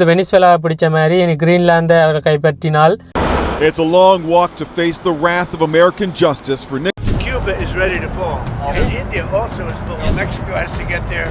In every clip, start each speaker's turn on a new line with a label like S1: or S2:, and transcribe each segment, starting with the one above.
S1: இது வெனிஸ்வேலா பிடிச்ச மாதிரி இனி கிரீன்லாந்தை அவர் கைப்பற்றினால்
S2: It's a long walk to face the wrath of American justice for Nick.
S3: Cuba is ready to fall. And India also is falling. Mexico has to get their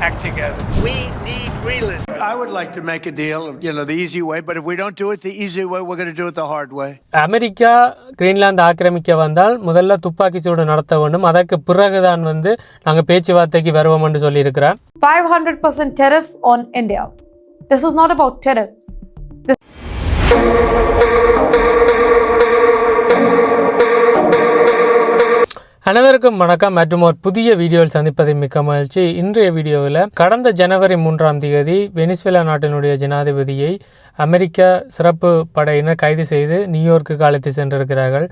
S3: act together. We need Greenland. I would like to make a deal, you know, the easy way, but if we don't do it the easy way, we're going to do it the hard way.
S1: America Greenland ஆக்கிரமிக்க வந்தால் முதல்ல துப்பாக்கி சூடு நடத்த வேண்டும் அதற்கு பிறகுதான் வந்து நாங்கள் பேச்சுவார்த்தைக்கு வருவோம் என்று சொல்லியிருக்கிறார்
S4: 500% tariff on India. This is not about tariffs. This
S1: அனைவருக்கும் வணக்கம் மற்றும் ஒரு புதிய வீடியோவில் சந்திப்பதை மிக்க மகிழ்ச்சி இன்றைய வீடியோவில் கடந்த ஜனவரி மூன்றாம் தேதி வெனிசுவேலா நாட்டினுடைய ஜனாதிபதியை அமெரிக்க சிறப்பு படையினர் கைது செய்து நியூயார்க்குக்கு அழைத்து சென்றிருக்கிறார்கள்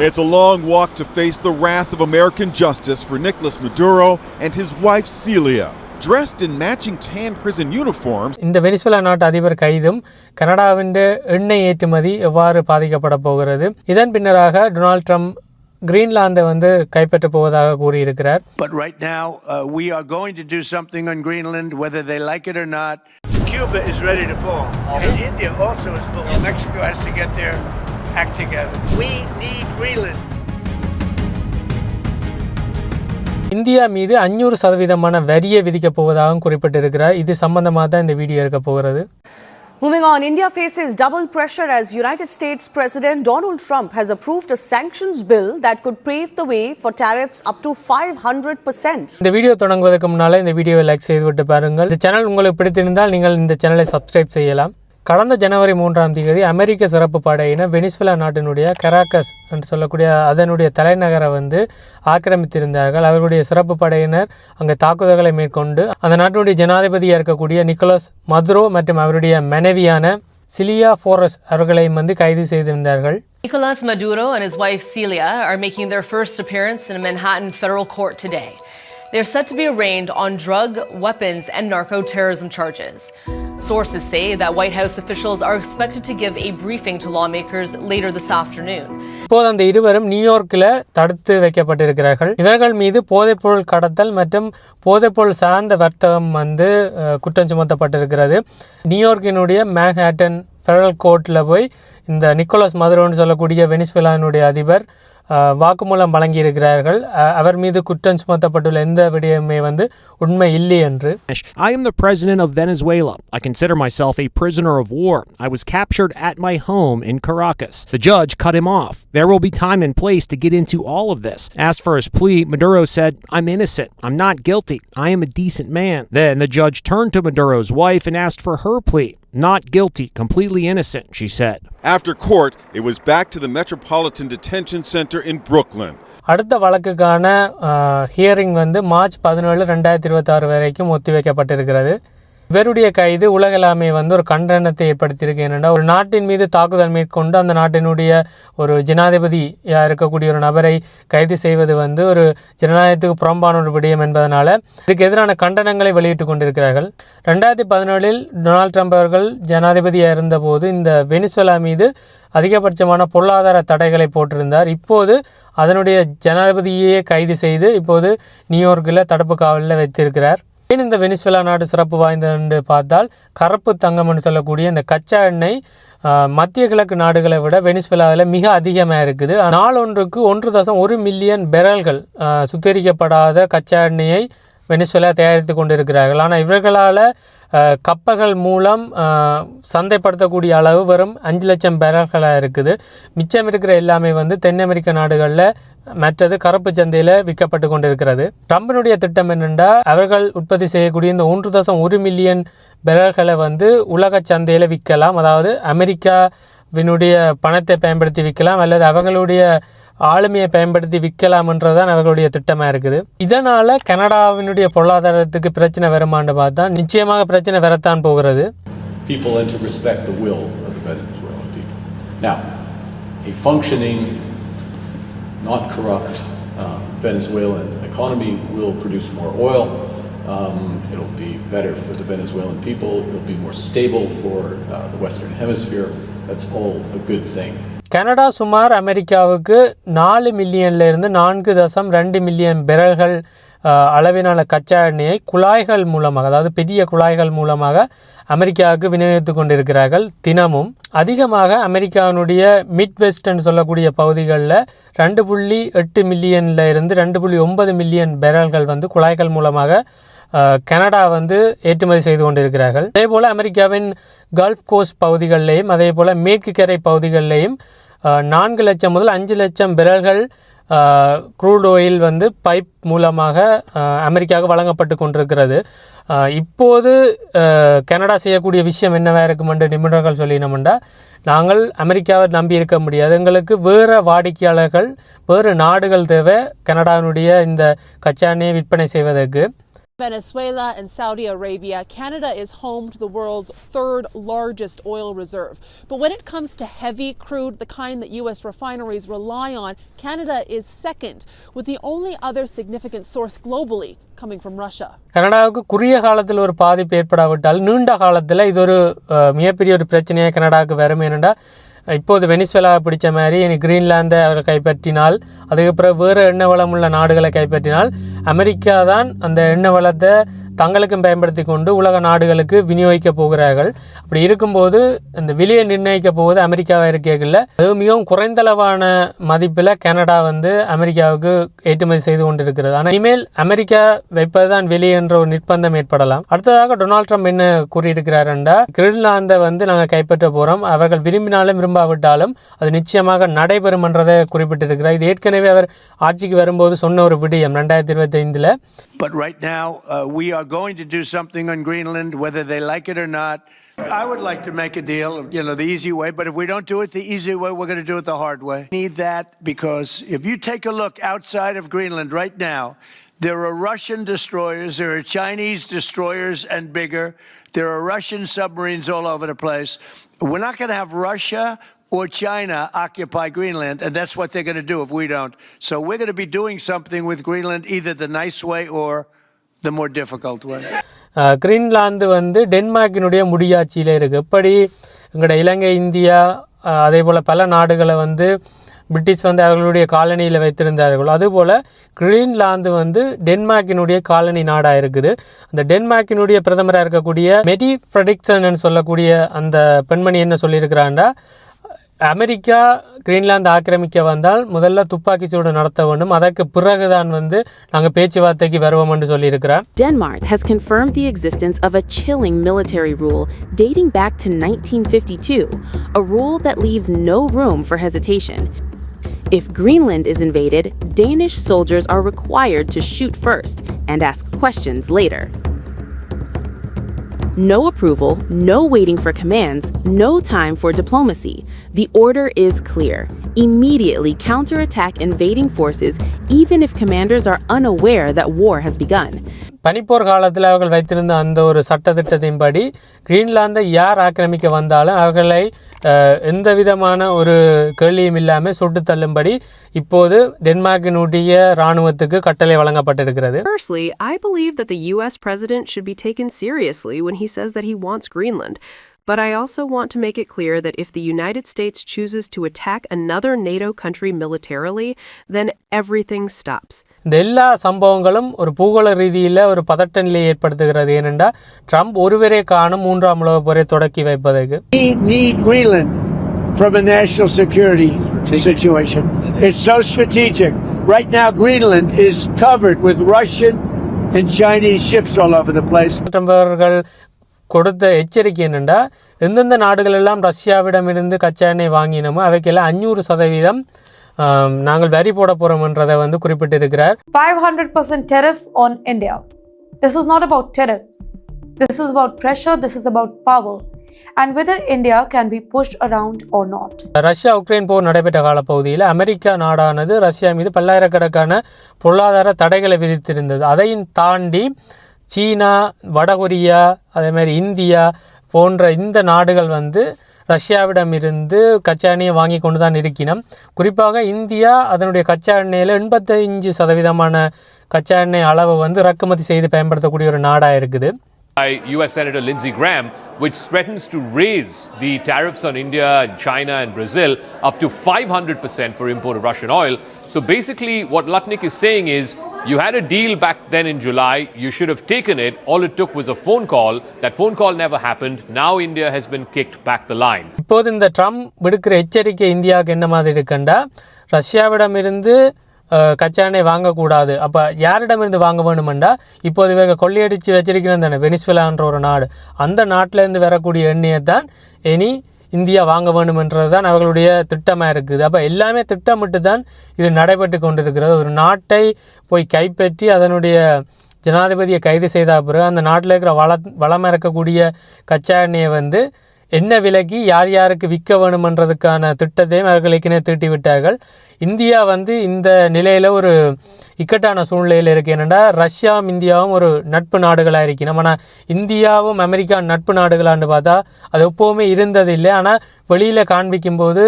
S2: It's a long walk to face the wrath of American justice for Nicolas Maduro and his wife Celia. Dressed in matching tan prison uniforms,
S1: இந்த வெனிசுவேலா நாட்டு அதிபர் கைதும் கனடாவின் எண்ணெய் ஏற்றுமதி எவ்வாறு பாதிக்கப்பட போகிறது இதன் பின்னராக டொனால்ட் ட்ரம்ப் கிரீன்லாந்தை வந்து கைப்பற்றப் போவதாக கூறியிருக்கிறார்
S3: But right now, uh, we are going to do something on Greenland, whether they like it or not. Cuba is ready to fall. And India also is falling. Mexico has to get their act together. We need Greenland.
S1: India மீது அஞ்சூறு சதவீதமான வரியை விதிக்கப் போவதாகவும் குறிப்பிட்டிருக்கிறார். இது சம்பந்தமாக தான் இந்த வீடியோ இருக்க போகிறது.
S5: Moving on, India faces double pressure as United States President Donald Trump has approved a sanctions bill that could pave the way for tariffs up to 500%.
S1: இந்த வீடியோ தொடங்குவதற்கு முன்னால் இந்த வீடியோவை லைக் செய்துவிட்டு பாருங்கள். இந்த சேனல் உங்களுக்கு பிடித்திருந்தால் நீங்கள் இந்த சேனலை சப்ஸ்கிரைப் செய்யலாம். கடந்த ஜனவரி மூன்றாம் தேதி அமெரிக்க சிறப்பு படையினர் வெனிசுலா நாட்டினுடைய கராக்கஸ் என்று சொல்லக்கூடிய அதனுடைய தலைநகரை வந்து ஆக்கிரமித்திருந்தார்கள் அவர்களுடைய சிறப்பு படையினர் அங்கே தாக்குதல்களை மேற்கொண்டு அந்த நாட்டினுடைய ஜனாதிபதியாக இருக்கக்கூடிய நிக்கோலஸ் மதுரோ மற்றும் அவருடைய மனைவியான சிலியா ஃபோரஸ் அவர்களையும் வந்து கைது செய்திருந்தார்கள்
S6: Nicolas Maduro and his wife Celia are making their first appearance in a Manhattan federal court today. They're set to be arraigned on drug, weapons, and narco terrorism charges. Sources say that White House officials are expected to give a briefing to lawmakers later this afternoon.
S1: இப்போது அந்த இருவரும் நியூயார்க்கில் தடுத்து வைக்கப்பட்டிருக்கிறார்கள் இவர்கள் மீது போதைப்பொருள் கடத்தல் மற்றும் போதைப்பொருள் சார்ந்த வர்த்தகம் வந்து குற்றம் சுமத்தப்பட்டிருக்கிறது நியூயார்க்கினுடைய மேன்ஹேட்டன் ஃபெடரல் கோர்ட்டில் போய் இந்த நிக்கோலஸ் மதுரோன்னு சொல்லக்கூடிய வெனிசுவேலாவினுடைய அதிபர் வாக்குமூலம் வழங்கியிருக்கிறார்கள் அஹ், அவர் மீது குற்றம் சுமத்தப்பட்டுள்ள எந்த விடயமே வந்து உண்மை இல்லை என்று
S7: I am the president of Venezuela. I consider myself a prisoner of war. I was captured at my home in Caracas. The judge cut him off. There will be time and place to get into all of this. As for his plea, Maduro said, I'm innocent. I'm not guilty. I am a decent man. Then the judge turned to Maduro's wife and asked for her plea. Not guilty, completely innocent, she said.
S2: after court, it was back to the Metropolitan Detention Center in Brooklyn.
S1: அடுத்த வழக்குக்கான hearing வந்து March பதினேழு ரெண்டாயிரத்தி இருபத்தாறு வரைக்கும் ஒத்திவைக்கப்பட்டிருக்கிறது இவருடைய கைது உலகளாமே வந்து ஒரு கண்டனத்தை ஏற்படுத்தியிருக்கு. என்னென்னா ஒரு நாட்டின் மீது தாக்குதல் மேற்கொண்டு அந்த நாட்டினுடைய ஒரு ஜனாதிபதியாக இருக்கக்கூடிய ஒரு நபரை கைது செய்வது வந்து ஒரு ஜனநாயகத்துக்கு புறம்பான ஒரு விடயம் என்பதனால் இதுக்கு எதிரான கண்டனங்களை வெளியிட்டு கொண்டிருக்கிறார்கள். ரெண்டாயிரத்தி பதினேழில் டொனால்ட் ட்ரம்ப் அவர்கள் ஜனாதிபதியாக இருந்தபோது இந்த வெனிசுலா மீது அதிகபட்சமான பொருளாதார தடைகளை போட்டிருந்தார். இப்போது அதனுடைய ஜனாதிபதியே கைது செய்து இப்போது நியூயார்க்கில் தடுப்பு காவலில் வைத்திருக்கிறார். ஏன் இந்த வெனிசுவேலா நாடு சிறப்பு வாய்ந்தது என்று பார்த்தால் கருப்பு தங்கம்னு சொல்லக்கூடிய இந்த கச்சா எண்ணெய் மத்திய கிழக்கு நாடுகளை விட வெனிசுவேலாவில் மிக அதிகமாக இருக்குது. நாளொன்றுக்கு ஒன்று தசம் ஒரு மில்லியன் பெரல்கள் சுத்திகரிக்கப்படாத கச்சா எண்ணெயை வெனிசுவேலா தயாரித்து கொண்டிருக்கிறார்கள். ஆனால் இவர்களால் கப்பல்கள் மூலம் சந்தைப்படுத்தக்கூடிய அளவு வெறும் அஞ்சு லட்சம் பேரல்களாக இருக்குது. மிச்சம் இருக்கிற எல்லாமே வந்து தென் அமெரிக்க நாடுகளில் மற்றது கருப்பு சந்தையில் விற்கப்பட்டு கொண்டிருக்கிறது. ட்ரம்பினுடைய திட்டம் என்னென்றால் அவர்கள் உற்பத்தி செய்யக்கூடிய இந்த ஒன்று தசம் ஒரு மில்லியன் பெரல்களை வந்து உலக சந்தையில் விற்கலாம். அதாவது அமெரிக்காவினுடைய பணத்தை பயன்படுத்தி விற்கலாம். அல்லது அவங்களுடைய ஆளுமையை பயன்படுத்தி விற்கலாம்ன்றதுதான் அவர்களுடைய திட்டமாக இருக்குது இதனால் கனடாவினுடைய பொருளாதாரத்துக்கு பிரச்சனை வருமானு பார்த்தா நிச்சயமாக பிரச்சனை வரத்தான் போகிறது
S8: people and to respect the will of the Venezuelan people. Now, a functioning, not corrupt uh, Venezuelan economy will produce more oil. Um, it'll be better for the Venezuelan people. It'll be more stable for uh, the Western Hemisphere. That's all a good thing.
S1: Canada சுமார் அமெரிக்காவுக்கு நாலு மில்லியன்லேருந்து நான்கு தசம் ரெண்டு million பெரல்கள் அஹ், அளவிலான கச்சா எண்ணெயை குழாய்கள் மூலமாக அதாவது பெரிய குழாய்கள் மூலமாக அமெரிக்காவுக்கு விநியோகித்து கொண்டிருக்கிறார்கள். தினமும் அதிகமாக அமெரிக்காவினுடைய மிட் வெஸ்டர்ன் சொல்லக்கூடிய பகுதிகளில் ரெண்டு புள்ளி எட்டு மில்லியனில் இருந்து ரெண்டு புள்ளி ஒன்பது மில்லியன் பெரல்கள் வந்து குழாய்கள் மூலமாக கனடா வந்து ஏற்றுமதி செய்து கொண்டிருக்கிறார்கள். அதே போல் அமெரிக்காவின் கல்ஃப் கோஸ்ட் பகுதிகளிலேயும் அதே போல் மேற்கு கரை பகுதிகளிலேயும் நான்கு லட்சம் முதல் அஞ்சு லட்சம் பெரல்கள் க்ரூட் ஆயில் வந்து பைப் மூலமாக அமெரிக்காவுக்கு வழங்கப்பட்டு கொண்டிருக்கிறது. இப்போது கனடா செய்யக்கூடிய விஷயம் என்னவாக இருக்குமென்று நிபுணர்கள் சொல்லினோம்டா நாங்கள் அமெரிக்காவை நம்பி இருக்க முடியாது. எங்களுக்கு வேறு வாடிக்கையாளர்கள் வேறு நாடுகள் தேவை கனடாவினுடைய இந்த கச்சாணியை விற்பனை செய்வதற்கு.
S9: Venezuela and Saudi Arabia, Canada is home to the world's third largest oil reserve. But when it comes to heavy crude, the kind that U.S. refineries rely on, Canada is second, with the only other significant source globally coming from Russia.
S1: கனடாவுக்கு குறுகிய காலத்தில் ஒரு பாதிப்பு ஏற்படாவிட்டால் நீண்ட காலத்தில் இது ஒரு அஹ், மிகப்பெரிய ஒரு பிரச்சனையாக கனடாவுக்கு வரும் ஏனெண்டா இப்போது வெனிசுவலாவை பிடிச்ச மாதிரி இனி கிரீன்லாந்தை அவர்கள் கைப்பற்றினால் அதுக்கப்புறம் வேறு எண்ணெய் உள்ள நாடுகளை கைப்பற்றினால் அமெரிக்கா தான் அந்த எண்ணெய் வளத்தை தங்களுக்கும் பயன்படுத்தி கொண்டு உலக நாடுகளுக்கு விநியோகிக்க போகிறார்கள். அப்படி இருக்கும்போது இந்த விலையை நிர்ணயிக்க போவது அமெரிக்காவாக இருக்கல அது மிகவும் குறைந்தளவான மதிப்பில் கனடா வந்து அமெரிக்காவுக்கு ஏற்றுமதி செய்து கொண்டிருக்கிறது. ஆனால் இனிமேல் அமெரிக்கா வைப்பதுதான் வெளியே என்ற ஒரு நிர்பந்தம் ஏற்படலாம். அடுத்ததாக டொனால்ட் ட்ரம்ப் என்ன கூறியிருக்கிறார் என்றால் கிரீன்லாந்தை வந்து நாங்கள் கைப்பற்ற போகிறோம் அவர்கள் விரும்பினாலும் விரும்பாவிட்டாலும் அது நிச்சயமாக நடைபெறும் என்றதை குறிப்பிட்டிருக்கிறார். இது ஏற்கனவே அவர் ஆட்சிக்கு வரும்போது சொன்ன ஒரு விடயம் ரெண்டாயிரத்தி இருபத்தைந்தில்.
S3: But right now, uh, we are going to do something on Greenland, whether they like it or not. I would like to make a deal, you know, the easy way, but if we don't do it the easy way, we're going to do it the hard way. Need that because if you take a look outside of Greenland right now, there are Russian destroyers, there are Chinese destroyers and bigger, there are Russian submarines all over the place. We're not going to have Russia or China occupy Greenland, and that's what they're going to do if we don't. So we're going to be doing something with Greenland either the nice way or the more difficult
S1: Greenland வந்து டென்மார்க்கினுடைய முடியாட்சியில் இருக்குது எப்படி எங்களோட இலங்கை India அதே போல் பல நாடுகளை வந்து British வந்து அவர்களுடைய காலனியில் வைத்திருந்தார்கள். அதுபோல் கிரீன்லாந்து வந்து டென்மார்க்கினுடைய காலனி நாடாக இருக்குது. அந்த டென்மார்க்கினுடைய பிரதமராக இருக்கக்கூடிய மெடி ஃப்ரெடிக்சன் சொல்லக்கூடிய அந்த பெண்மணி என்ன சொல்லியிருக்கிறாண்டா? அமெரிக்கா கிரீன்லாந்து ஆக்கிரமிக்க வந்தால் முதல்ல துப்பாக்கி சூடு நடத்த வேண்டும் அதற்கு பிறகுதான் வந்து நாங்கள் பேச்சுவார்த்தைக்கு வருவோம் என்று சொல்லியிருக்கிறார்
S10: Denmark has confirmed the existence of a chilling military rule dating back to 1952, a rule that leaves no room for hesitation. If Greenland is invaded, Danish soldiers are required to shoot first and ask questions later. No approval, no waiting for commands, no time for diplomacy. The order is clear. Immediately counterattack invading forces, even if commanders are unaware that war has begun.
S1: பனிப்போர் காலத்தில் அவர்கள் வைத்திருந்த அந்த ஒரு சட்டத்திட்டத்தின்படி கிரீன்லாந்தை யார் ஆக்கிரமிக்க வந்தாலும் அவர்களை எந்த விதமான ஒரு கேள்வியும் இல்லாமல் சுட்டு தள்ளும்படி இப்போது டென்மார்க்கினுடைய ராணுவத்துக்கு கட்டளை வழங்கப்பட்டிருக்கிறது
S11: Firstly, I believe that the U.S. president should be taken seriously when he says that he wants Greenland. But I also want to make it clear that if the United States chooses to attack another NATO country militarily, then everything stops.
S1: இந்த எல்லா சம்பவங்களும் ஒரு பூகோள ரீதியில் ஒரு பதட்ட நிலையை ஏற்படுத்துகிறது ஏனென்றால் ட்ரம்ப் ஒருவரே காணும் மூன்றாம் உலகப் போரை தொடக்கி வைப்பதற்கு
S3: We need Greenland from a national security situation. It's so strategic. Right now, Greenland is covered with Russian and Chinese ships all over the place.
S1: கொடுத்த எச்சரிக்கை என்னென்னா எந்தெந்த நாடுகள் எல்லாம் ரஷ்யாவிடமிருந்து கச்சா எண்ணெய் வாங்கினோமோ அவைக்கெல்லாம் அஞ்சூறு சதவீதம் நாங்கள் வரி போட போகிறோம்ன்றதை வந்து குறிப்பிட்டிருக்கிறார்
S4: 500% tariff on India. This is not about tariffs. This is about pressure, this is about power, and whether India can be pushed around or not.
S1: Russia Ukraine போர் நடைபெற்ற காலப்பகுதியில் அமெரிக்கா நாடானது ரஷ்யா மீது பல்லாயிரக்கணக்கான பொருளாதார தடைகளை விதித்திருந்தது அதையும் தாண்டி சீனா வடகொரியா அதே மாதிரி இந்தியா போன்ற இந்த நாடுகள் வந்து ரஷ்யாவிடம் இருந்து கச்சா எண்ணெயை வாங்கி கொண்டு தான் இருக்கினோம். குறிப்பாக இந்தியா அதனுடைய கச்சா எண்ணெயில் எண்பத்தஞ்சு சதவீதமான கச்சா எண்ணெய் அளவை வந்து இறக்குமதி செய்து பயன்படுத்தக்கூடிய ஒரு நாடாக இருக்குது.
S12: By US Senator Lindsey Graham, which threatens to raise the tariffs on India and China and Brazil up to 500% for import of Russian oil. So basically, what Lutnick is saying is you had a deal back then in July, you should have taken it. All it took was a phone call. That phone call never happened. Now India has been kicked back the line.
S1: இப்போது இந்த Trump விடுக்கிற எச்சரிக்கை இந்தியாவுக்கு என்ன மாதிரி இருக்குண்டா ரஷ்யாவிடமிருந்து அஹ், கச்சா எண்ணெய் வாங்கக்கூடாது. அப்போ யாரிடமிருந்து வாங்க வேணுமெண்டா இப்போது இவர்கள் கொள்ளையடித்து வச்சிருக்கிறது தானே வெனிஸ்வலான்ற ஒரு நாடு. அந்த நாட்டிலேருந்து வரக்கூடிய எண்ணெயை தான் இனி இந்தியா வாங்க வேண்டுமென்றது தான் அவர்களுடைய திட்டமாக இருக்குது. அப்போ எல்லாமே திட்டமிட்டு தான் இது நடைபெற்று கொண்டிருக்கிறது. ஒரு நாட்டை போய் கைப்பற்றி அதனுடைய ஜனாதிபதியை கைது செய்த பிறகு அந்த நாட்டில் இருக்கிற வள வளமாக இருக்கக்கூடிய கச்சா எண்ணெயை வந்து என்ன விலைக்கு யார் யாருக்கு விற்க வேணுமன்றதுக்கான திட்டத்தையும் அவர்கள் ஏற்கனவே தீட்டி விட்டார்கள் இந்தியா வந்து இந்த நிலையில் ஒரு இக்கட்டான சூழ்நிலையில் இருக்குது என்னென்னா ரஷ்யாவும் இந்தியாவும் ஒரு நட்பு நாடுகளாக இருக்கணும் ஆனால் இந்தியாவும் அமெரிக்கா நட்பு நாடுகளான்னு பார்த்தா அது எப்போவுமே இருந்தது இல்லை ஆனால் வெளியில் காண்பிக்கும்போது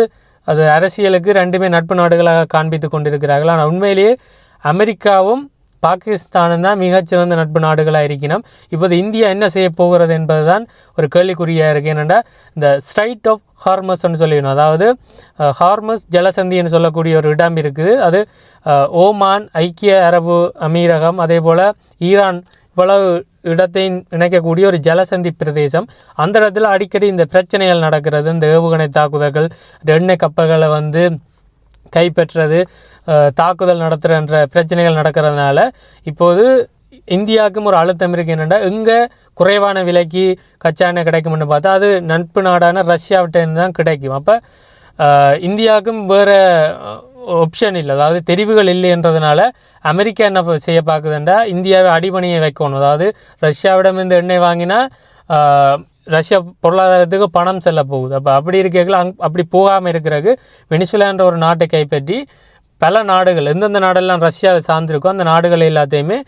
S1: அது அரசியலுக்கு ரெண்டுமே நட்பு நாடுகளாக காண்பித்து கொண்டிருக்கிறார்கள். ஆனால் உண்மையிலேயே அமெரிக்காவும் பாகிஸ்தானும் தான் மிகச்சிறந்த நட்பு நாடுகளாக இருக்கணும் இப்போது இந்தியா என்ன செய்ய போகிறது என்பதுதான் ஒரு கேள்விக்குறியாக இருக்குது என்னென்னா இந்த ஸ்ட்ரைட் ஆஃப் ஹார்மஸ்ன்னு சொல்லிடணும் அதாவது ஹார்மஸ் ஜலசந்தின்னு சொல்லக்கூடிய ஒரு இடம் இருக்குது. அது ஓமான் ஐக்கிய அரபு அமீரகம் அதே போல் ஈரான் இவ்வளவு இடத்தையும் இணைக்கக்கூடிய ஒரு ஜலசந்தி பிரதேசம். அந்த இடத்துல அடிக்கடி இந்த பிரச்சனைகள் நடக்கிறது. இந்த ஏவுகணை தாக்குதல்கள் எண்ணெய் கப்பல்களை வந்து கைப்பற்றது தாக்குதல் நடத்துகிற பிரச்சனைகள் நடக்கிறதுனால இப்போது இந்தியாவுக்கும் ஒரு அழுத்தம் இருக்குது என்னென்னா இங்கே குறைவான விலைக்கு கச்சா எண்ணெய் கிடைக்கும்னு பார்த்தா அது நட்பு நாடான ரஷ்யாவிட்டேருந்து தான் கிடைக்கும். அப்போ இந்தியாவுக்கும் வேறு ஆப்ஷன் இல்லை. அதாவது தெரிவுகள் இல்லைன்றதுனால அமெரிக்கா என்ன செய்ய பார்க்குதுண்டா இந்தியாவை அடிபணியை வைக்கணும். அதாவது ரஷ்யாவிடமிருந்து எண்ணெய் வாங்கினா ரஷ்யா பொருளாதாரத்துக்கு பணம் செல்ல போகுது. அப்போ அப்படி இருக்கைகள் அங் அப்படி போகாமல் இருக்கிறதுக்கு வெனிசுலான்ற ஒரு நாட்டை கைப்பற்றி பல நாடுகள் எந்தெந்த நாடெல்லாம் ரஷ்யாவை சார்ந்திருக்கோ அந்த நாடுகள் எல்லாத்தையுமே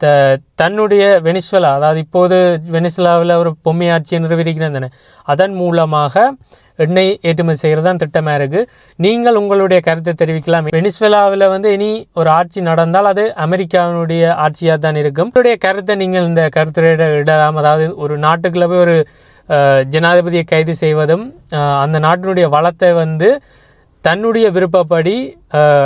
S1: த தன்னுடைய வெனிசுலா அதாவது இப்போது வெனிசுலாவில் ஒரு பொம்மை ஆட்சியை நிறுவிருக்கிறேன் தானே அதன் மூலமாக எண்ணெய் ஏற்றுமதி செய்கிறது தான் திட்டமாக இருக்குது நீங்கள் உங்களுடைய கருத்தை தெரிவிக்கலாம். வெனிசுலாவில் வந்து இனி ஒரு ஆட்சி நடந்தால் அது அமெரிக்காவினுடைய ஆட்சியாக தான் இருக்கும். உங்களுடைய கருத்தை நீங்கள் இந்த கருத்துரையிட இடலாம். அதாவது ஒரு நாட்டுக்குள்ள போய் ஒரு ஜனாதிபதியை கைது செய்வதும் அந்த நாட்டினுடைய வளத்தை வந்து தன்னுடைய விருப்பப்படி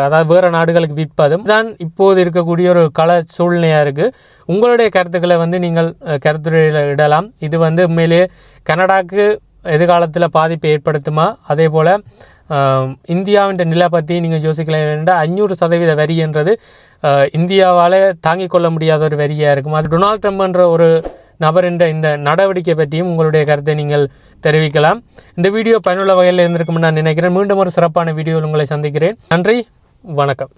S1: அதாவது வேறு நாடுகளுக்கு விற்பதும் தான் இப்போது இருக்கக்கூடிய ஒரு கல சூழ்நிலையாக இருக்குது உங்களுடைய கருத்துக்களை வந்து நீங்கள் கருத்துரையில் இடலாம். இது வந்து உண்மையிலேயே கனடாக்கு எதிர்காலத்தில் பாதிப்பை ஏற்படுத்துமா? அதே போல் இந்தியாவின் நிலை பற்றி நீங்கள் யோசிக்கலாம். என்றால் அஞ்சூறு சதவீத வரின்றது இந்தியாவால் தாங்கிக் கொள்ள முடியாத ஒரு வரியாக இருக்கும். அது டொனால்ட் ட்ரம்ப்ன்ற ஒரு நபரின் இந்த நடவடிக்கை பற்றியும் உங்களுடைய கருத்தை நீங்கள் தெரிவிக்கலாம். இந்த வீடியோ பயனுள்ள வகையில் இருந்திருக்கும்னு நான் நினைக்கிறேன். மீண்டும் ஒரு சிறப்பான வீடியோவில் உங்களை சந்திக்கிறேன். நன்றி வணக்கம்.